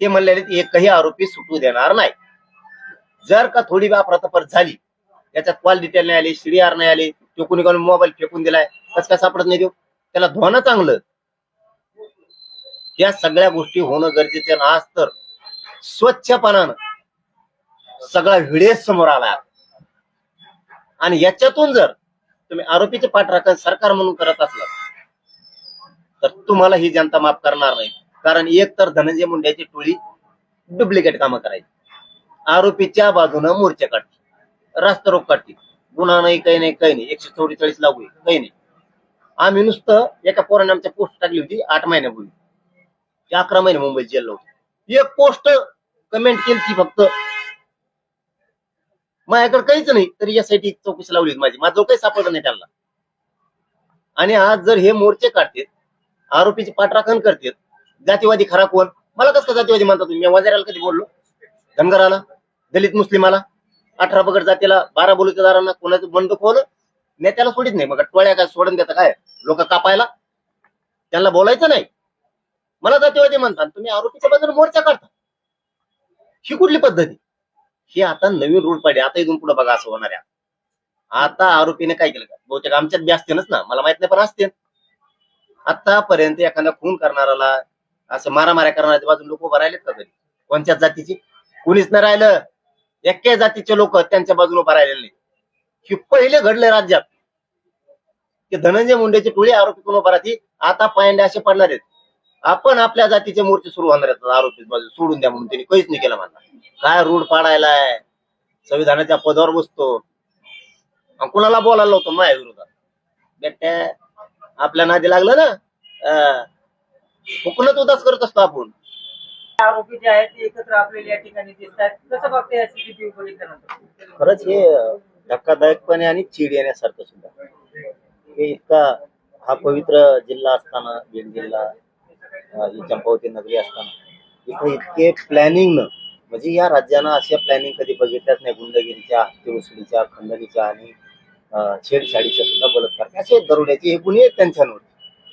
ते म्हणलेले एकही आरोपी सुटू देणार नाही. जर का थोडी वापरातपर झाली त्याच्यात कॉल डिटेल नाही आली सीडीआर नाही आली तो कोणी कोणी मोबाईल फेकून दिलाय कस काय सापडत नाही देऊ त्याला धुवानं चांगलं. या सगळ्या गोष्टी होणं गरजेचं आज तर स्वच्छपणानं सगळा विडेस समोर आला आणि याच्यातून जर तुम्ही आरोपीचे पाठराखण सरकार म्हणून करत असला तर तुम्हाला ही जनता माफ करणार नाही. कारण एक तर धनंजय मुंड्याची टोळी डुप्लिकेट कामं करायची. आरोपीच्या बाजूनं मोर्चे काढते रास्ता रोग काढते गुन्हा नाही काही नाही काही नाही. एकशे चौवेचाळीस लागू आहे काही नाही. आम्ही नुसतं एका पोराने आमच्या पोस्ट टाकली होती आठ महिन्यापूर्वी. ते अकरा महिने मुंबईत जेल होती. एक पोस्ट कमेंट केली ती फक्त. माझ्याकडे काहीच नाही तरी यासाठी चौकशी लावली होती माझी. माझं काही सापडलं नाही त्यांना. आणि आज जर हे मोर्चे काढतात आरोपीची पाठराखण करतात जातीवादी खरा कोण? मला कसं जातीवादी म्हणता तुम्ही? मी वजाराला कधी बोललो? धनगराला? दलित मुस्लिमाला? अठरा बगड जातीला बारा बोलुतेदारांना कोणाचं बंद खोल नेत्याला सोडित नाही. मग टोळ्या काय सोडून देता काय? लोक कापायला? त्यांना बोलायचं नाही. मला जातीवादी म्हणतात तुम्ही आरोपीच्या बाजूने मोर्चा काढता. ही कुठली पद्धती? ही आता नवीन रूल पाहिजे आता इथून पुढे बघा असं होणार आहे. आता आरोपीने काय केलं? का बहुतेक आमच्यात बी असतेनच ना. मला माहीत नाही पण असते आतापर्यंत एखादा खून करणाराला असं मारामाऱ्या करणाऱ्या बाजून लोक उभं राहिलेत का तरी कोणत्याच जातीची? कुणीच नाही राहिलं. एक्या जातीचे लोक त्यांच्या बाजूने उभं राहिलेले नाही हे पहिले घडले राज्यात. की धनंजय मुंडेची टोळी आरोपी कोण उभा राहते आता पायंडे असे पडणार आहेत. आपण आपल्या जातीचे मोर्चे सुरू होणार आहेत. आरोपी बाजू सोडून द्या म्हणून त्यांनी काहीच नाही केलं म्हणला काय रूढ पाडायलाय? संविधानाच्या पदावर बसतो. कुणाला बोलायला होतो माझ्या विरोधात. बेट्या आपल्या नादी लागलं ना? फुकणच उदास करत असतो आपण. आरोपी जे आहेत ते एकत्र आपल्याला या ठिकाणी दिसत आहेत कसं बघते या सीसीटीव्ही बघितल्यानंतर खरंच हे धक्कादायकपणे आणि चीड येण्यासारखं सुद्धा. हे इतका हा पवित्र जिल्हा असताना बीड जिल्हा ही चंपावती नगरी असताना इथे इतके प्लॅनिंग न म्हणजे या राज्यानं अशा प्लॅनिंग कधी बघितल्याच नाही. गुंडगिरीच्या तिवसडीच्या खंडणीच्या आणि छेडछाडीच्या सुद्धा बलात्कार. असे दरोड्याचे हे गुन्हे त्यांच्यावर.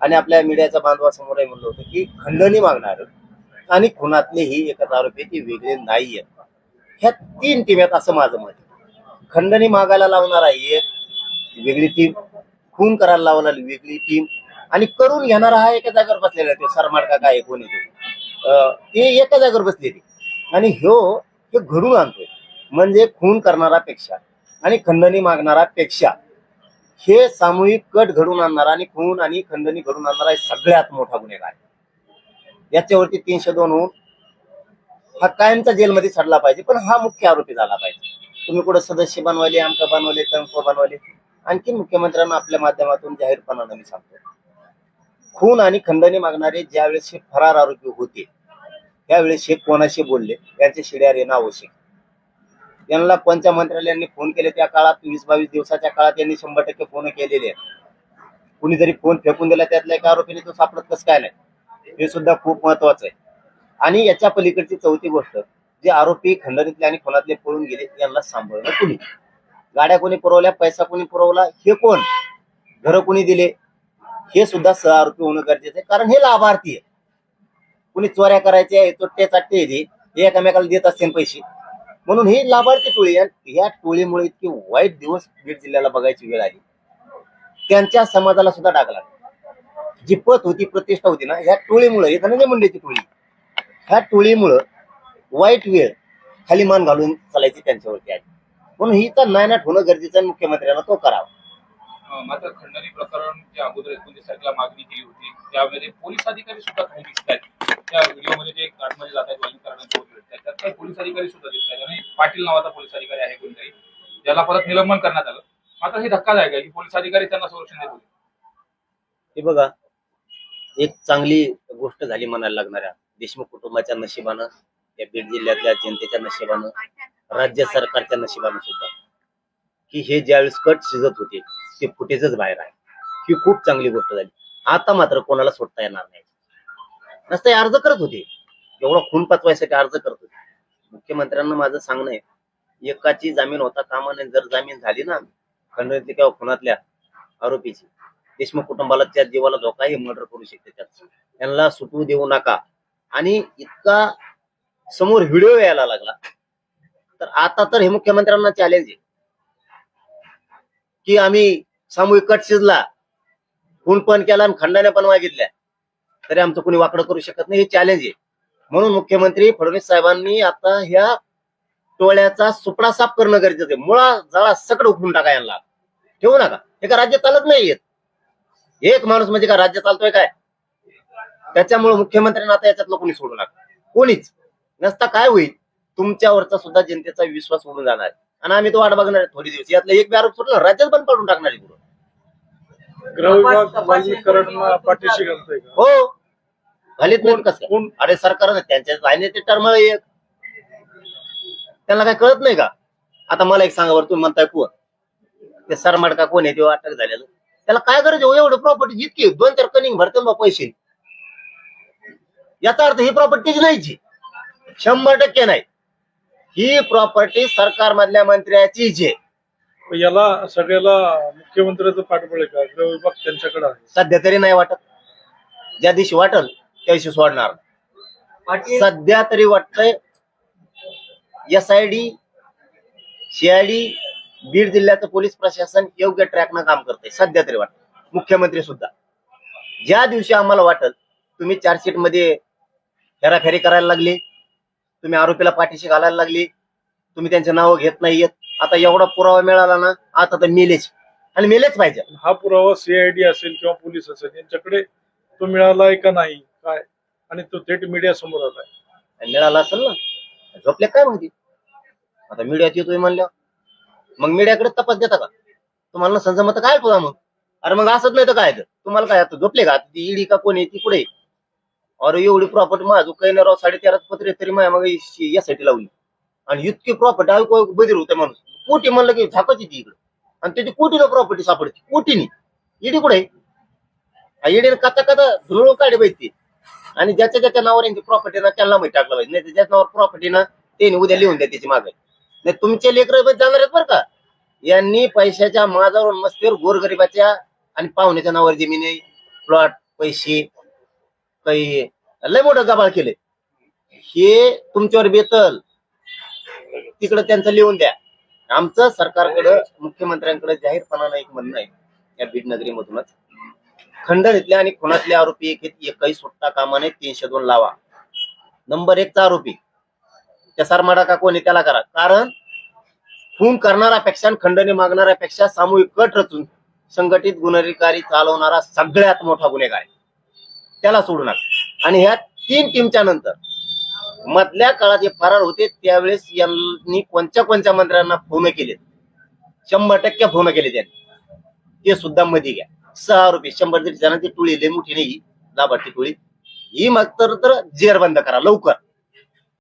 आणि आपल्या मीडियाच्या बांधवासमोरही म्हणलं होतं की खंडणी मागणार आणि खुनातले ही एकच आरोपी ती वेगळे नाही आहेत ह्या तीन टीम आहेत असं माझं मत आहे. खंडणी मागायला लावणारा एक वेगळी टीम खून करायला लावणार वेगळी टीम आणि करून घेणारा हा एका जागेवर बसलेला आहे. तो सरमाडका काय कोणी तो. अं, ते एका जागेवर बसलेली आणि ह्यो हे घडून आणतोय. म्हणजे खून करणारा पेक्षा आणि खंडणी मागणारा पेक्षा हे सामूहिक कट घडून आणणार आणि खून आणि खंडणी घडून आणणारा हे सगळ्यात मोठा गुन्हेगार आहे. याच्यावरती तीनशे दोन होऊन हा कायमचा जेलमध्ये सडला पाहिजे पण हा मुख्य आरोपी झाला पाहिजे. तुम्ही कुठं सदस्य बनवले आमका बनवले तंक बनवले आणखी मुख्यमंत्र्यांना आपल्या माध्यमातून जाहीरपणानं मी सांगतो. खून आणि खंडणी मागणारे ज्यावेळेस हे फरार आरोपी होते त्यावेळेस हे कोणाशी बोलले त्यांचे शिड्यार येणं आवश्यक यांना पंच मंत्रालयांनी फोन केले? त्या काळात वीस बावीस दिवसाच्या काळात यांनी शंभर टक्के फोन केलेले आहेत. कुणी जरी फोन फेकून दिला त्यातल्या एका आरोपीने तो सापडत कसं काय नाही? हे सुद्धा खूप महत्वाचं आहे. आणि याच्या पलीकडची चौथी गोष्ट जे आरोपी खंडणीतले आणि खोलातले पळून गेले यांना सांभाळणं कुणी? गाड्या कोणी पुरवल्या पैसा कोणी पुरवला हे कोण? घरं कोणी दिले? हे सुद्धा सह आरोपी होणं गरजेचं आहे कारण हे लाभार्थी आहे कुणी चोऱ्या करायच्या चोट्टे चाट्टे हे एकमेकाला देत असतील पैसे. म्हणून ही लाभार्थी टोळी या टोळीमुळे इतके वाईट दिवस बीड जिल्ह्याला बघायची वेळ आली. त्यांच्या समाजाला सुद्धा डाग लागला. जी पत होती प्रतिष्ठा होती ना ह्या टोळीमुळे हे धनंजय मुंडेची टोळी. ह्या टोळीमुळं वाईट वेळ खाली मान घालून चालायची त्यांच्यावरती आहे म्हणून ही तर नायनाट होणं गरजेचं आहे मुख्यमंत्र्यांना तो करावा. मात्र खंडणी प्रकरण जे अगोदर एकोणतीस तारखेला मागणी केली होती त्यामध्ये पोलीस अधिकारी सुद्धा काही दिसतात त्या व्हिडिओमध्ये जे आतमध्ये जात काही पोलीस अधिकारी सुद्धा दिसत आहेत. आणि पाटील नावाचा पोलीस अधिकारी आहे कोणतरी. ज्याला परत निलंबन करण्यात आलं. मात्र हे धक्कादायक आहे की पोलीस अधिकारी त्यांना संरक्षण देत होते हे बघा एक चांगली गोष्ट झाली म्हणायला लागणाऱ्या. देशमुख कुटुंबाच्या नशिबानं या बीड जिल्ह्यातल्या जनतेच्या नशिबानं राज्य सरकारच्या नशिबानं सुद्धा. की हे ज्यावेळेस कट शिजत होते ते फुटेजच बाहेर आहे. ही खूप चांगली गोष्ट झाली. आता मात्र कोणाला सोडता येणार नाही. नसता अर्ज करत होते. एवढा खून पचवायसाठी अर्ज करत होते. मुख्यमंत्र्यांना माझं सांगणं आहे एकाची जामीन होता कामा नये जर जामीन झाली ना खंडणीतली किंवा खुनातल्या आरोपीची देशमुख कुटुंबाला त्या जीवाला धोकाही मर्डर करू शकते त्यात. यांना सुटू देऊ नका. आणि इतका समोर व्हिडिओ यायला लागला. तर आता तर हे मुख्यमंत्र्यांना चॅलेंज आहे. की आम्ही सामूहिक कट शिजला खून पण केला आणि खंडाने पण मागितल्या तरी आमचं कोणी वाकडं करू शकत नाही हे चॅलेंज आहे. म्हणून मुख्यमंत्री फडणवीस साहेबांनी आता ह्या टोळ्याचा सुपडा साफ करणं गरजेचं आहे. मुळा जळा सकड उठून टाका यांना. ठेवू नका. हे का राज्य चालत नाहीयेत. एक माणूस म्हणजे का राज्य चालतोय काय? त्याच्यामुळे मुख्यमंत्र्यांना आता याच्यातलं कोणी सोडू नका. कोणीच. नसता काय होईल? तुमच्यावरचा सुद्धा जनतेचा विश्वास उडून जाणार. आणि आम्ही तो वाट बघणार आहे थोडी दिवस. यातला एक बी आरोप सुटला राज्यात बंद पडून टाकणार आहे हो. घालीत नाही कसं? कोण अरे सरकार त्यांच्या लाईनीचे टर्म एक. त्यांना काय कळत नाही का? आता मला एक सांगा बरं तुम्ही म्हणताय कोण? ते सरमाड का कोण आहे? ते अटक झालेलं. त्याला काय गरज हो एवढं प्रॉपर्टी जितकी दोन चार कनिंग भरते मग पैसे. याचा अर्थ ही प्रॉपर्टीच नाहीची शंभर टक्के नाही. ही प्रॉपर्टी सरकार मधल्या मंत्र्याचीच आहे पण याला सगळ्याला मुख्यमंत्र्याचं पाठबळ आहे का? गृह विभाग त्यांच्याकडे आहे. सध्या तरी नाही वाटत. ज्या दिवशी वाटल त्या दिवशी सोडणार सध्या तरी वाटतंय S I D CID Beed जिल्ह्याचं पोलीस प्रशासन योग्य ट्रॅकनं काम करतंय सध्या तरी वाटत मुख्यमंत्री सुद्धा. ज्या दिवशी आम्हाला वाटल तुम्ही चार्जशीटमध्ये हेराफेरी करायला लागली तुम्ही आरोपीला पाठीशी घालायला लागली तुम्ही त्यांचे नावं घेत नाहीयेत आता एवढा पुरावा मिळाला ना आता तर मेलेच. आणि मेलेच पाहिजे. हा पुरावा सीआयडी असेल किंवा पोलीस असेल यांच्याकडे तो मिळालाय का नाही? काय? आणि तो थेट मीडिया समोर आलाय. मिळाला असेल ना? झोपले काय माहिती? आता मीडियात येतोय म्हणल्या मग मीडियाकडे तपास देता का? तुम्हाला समजा मग काय पुरा मग? अरे मग असत नाही तर काय तर? तुम्हाला काय आता झोपले का? ती ईडी का कोणी ती पुढे अरे एवढी प्रॉपर्टी माझं काही नाही राव साडे तेरा पत्रे तरी माझ्या मग यासाठी लावली. आणि इतकी प्रॉपर्टी ऐकू ऐकू बधीर होते माणूस. कोटी म्हणलं की झाकच येते इकडे. आणि त्याची कोटीला प्रॉपर्टी सापडते. कोटीनी. ईडी कुठे ईडीने कथा कथा धुळून काढे पाहिजे आणि ज्याच्या ज्याच्या नावावर यांची प्रॉपर्टी ना त्यांना माहिती टाकलं पाहिजे. नाही तर ज्याच्या नावावर प्रॉपर्टी ना त्यांनी उद्या लिहून द्या त्याची मागे नाही तुमचे लेकर जाणार आहेत बरं का? यांनी पैशाच्या माझावर मस्तीवर गोरगरिबाच्या आणि पाहुण्याच्या नावावर जमिनी प्लॉट पैसे काही लय मोठं गबाळ केले हे तुमच्यावर बेतल. तिकडे त्यांचं लिहून द्या. आमचं सरकारकडं मुख्यमंत्र्यांकडे जाहीरपणानं एक म्हणणं आहे. या बीड नगरीमधूनच खंडणीतल्या आणि खुनातले आरोपी एक एकही सुट्टा कामाने तीनशे दोन लावा. नंबर एकचा आरोपी. त्या सरमाडा का कोणी त्याला करा. कारण खून करणाऱ्यापेक्षा आणि खंडणी मागणाऱ्यापेक्षा सामूहिक कट रचून संघटित गुन्हेगारी चालवणारा सगळ्यात मोठा गुन्हेगार आहे. त्याला सोडू नका. आणि ह्या तीन टीमच्या नंतर मधल्या काळात हे फरार होते त्यावेळेस यांनी कोणत्या कोणत्या मंत्र्यांना फोन केले शंभर टक्के फोन केले त्यांनी ते सुद्धा मध्ये घ्या. सहा रुपये शंभर दीड जणांची टोळी लय मोठी नाही लाभार्थी टोळी. ही मग तर तर जेर बंद करा लवकर.